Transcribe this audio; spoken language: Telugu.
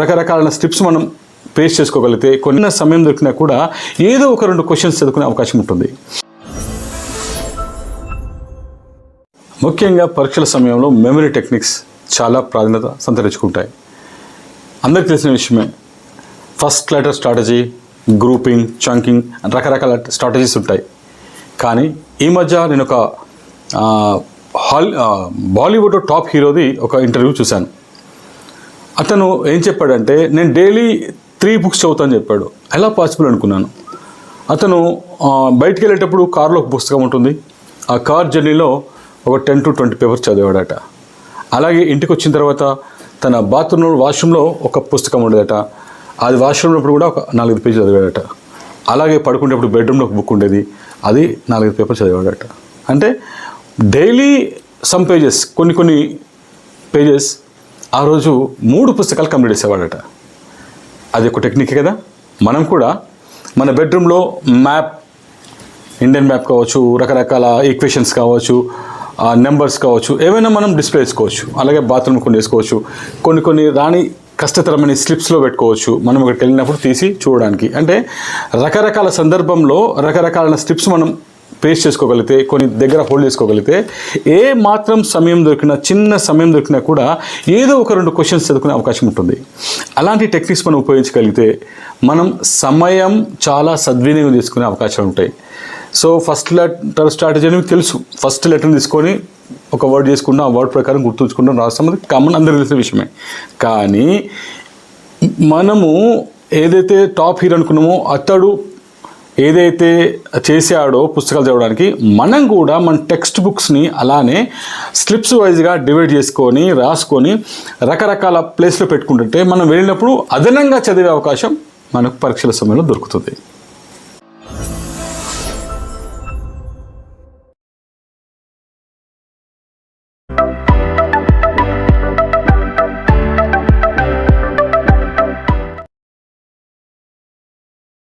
రకరకాల స్ట్రిప్స్ మనం పేస్ చేసుకోగలిగితే కొన్ని సమయం దొరికినా కూడా ఏదో ఒక రెండు క్వశ్చన్స్ చదువుకునే అవకాశం ఉంటుంది. ముఖ్యంగా పరీక్షల సమయంలో మెమరీ టెక్నిక్స్ చాలా ప్రాధాన్యత సంతరించుకుంటాయి. అందరికీ తెలిసిన విషయమే. First letter strategy grouping chunking రకరకాల స్ట్రాటజీస్ ఉంటాయి. కానీ ఈ మధ్య నేను ఒక హాల్ బాలీవుడ్ టాప్ హీరోది ఒక ఇంటర్వ్యూ చూశాను. అతను ఏం చెప్పాడంటే నేను డైలీ త్రీ బుక్స్ చదువుతాను చెప్పాడు. ఎలా పాసిబుల్ అనుకున్నాను? అతను బయటికి వెళ్ళేటప్పుడు కార్లో ఒక పుస్తకం ఉంటుంది. ఆ కార్ జర్నీలో ఒక టెన్ టు ట్వంటీ పేపర్స్ చదివాడట. అలాగే ఇంటికి వచ్చిన తర్వాత తన బాత్రూమ్ వాష్రూమ్లో ఒక పుస్తకం ఉండేదట. అది వాష్రూమ్లో కూడా ఒక నాలుగైదు పేజీలు చదివాడట. అలాగే పడుకునేటప్పుడు బెడ్రూమ్లో ఒక బుక్ ఉండేది. అది నాలుగైదు పేపర్స్ చదివాడట. అంటే డైలీ సమ్ పేజెస్ కొన్ని కొన్ని పేజెస్ ఆ రోజు మూడు పుస్తకాలు కంప్లీట్ చేసేవాడట. అది ఒక టెక్నిక్ కదా. మనం కూడా మన బెడ్రూమ్లో మ్యాప్ ఇండియన్ మ్యాప్ కావచ్చు రకరకాల ఈక్వేషన్స్ కావచ్చు నెంబర్స్ కావచ్చు ఏవైనా మనం డిస్ప్లే చేసుకోవచ్చు. అలాగే బాత్రూమ్ కొన్ని వేసుకోవచ్చు. కొన్ని కొన్ని రాని కష్టతరమైన స్లిప్స్లో పెట్టుకోవచ్చు. మనం ఇక్కడికి వెళ్ళినప్పుడు తీసి చూడడానికి. అంటే రకరకాల సందర్భంలో రకరకాల స్లిప్స్ మనం పేస్ట్ చేసుకోగలిగితే కొన్ని దగ్గర హోల్డ్ చేసుకోగలిగితే ఏ మాత్రం సమయం దొరికినా చిన్న సమయం దొరికినా కూడా ఏదో ఒక రెండు క్వశ్చన్స్ చదువుకునే అవకాశం ఉంటుంది. అలాంటి టెక్నిక్స్ మనం ఉపయోగించగలిగితే మనం సమయం చాలా సద్వినియోగం చేసుకునే అవకాశాలు ఉంటాయి. సో ఫస్ట్ లెటర్ స్ట్రాటజీ అని మీకు తెలుసు. ఫస్ట్ లెటర్ తీసుకొని ఒక వర్డ్ చేసుకుంటాం ఆ వర్డ్ ప్రకారం గుర్తుంచుకుంటాం రాస్తాం. అది కామన్ అందరికీ తెలిసిన విషయమే. కానీ మనము ఏదైతే టాప్ హీరో అనుకున్నామో అతడు ఏదైతే చేశాడో పుస్తకాలు చదవడానికి మనం కూడా మన టెక్స్ట్ బుక్స్ని అలానే స్లిప్స్ వైజ్గా డివైడ్ చేసుకొని రాసుకొని రకరకాల ప్లేస్లో పెట్టుకుంటుంటే మనం వెళ్ళినప్పుడు అదనంగా చదివే అవకాశం మనకు పరీక్షల సమయంలో దొరుకుతుంది.